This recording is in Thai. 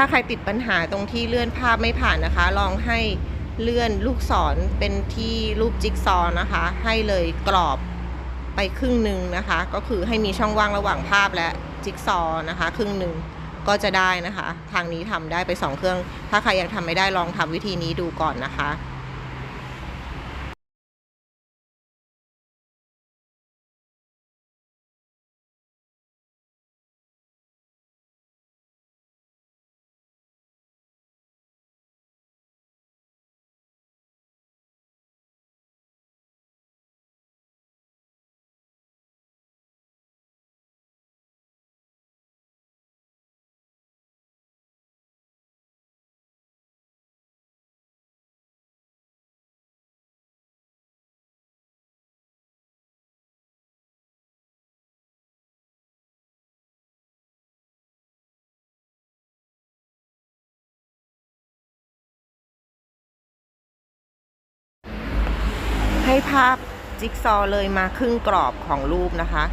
ถ้าใครติดปัญหาตรงที่เลื่อนภาพไม่ผ่านนะคะ ลองให้เลื่อนลูกศรเป็นที่รูปจิ๊กซอนะคะ ให้เลยกรอบไปครึ่งหนึ่งนะคะ ก็คือให้มีช่องว่างระหว่างภาพและจิ๊กซอนะคะ ครึ่งหนึ่งก็จะได้นะคะ ทางนี้ทำได้ไปสองเครื่อง ถ้าใครยังทำไม่ได้ลองทำวิธีนี้ดูก่อนนะคะ ให้ภาพจิ๊กซอเลยมาครึ่งกรอบของรูปนะคะ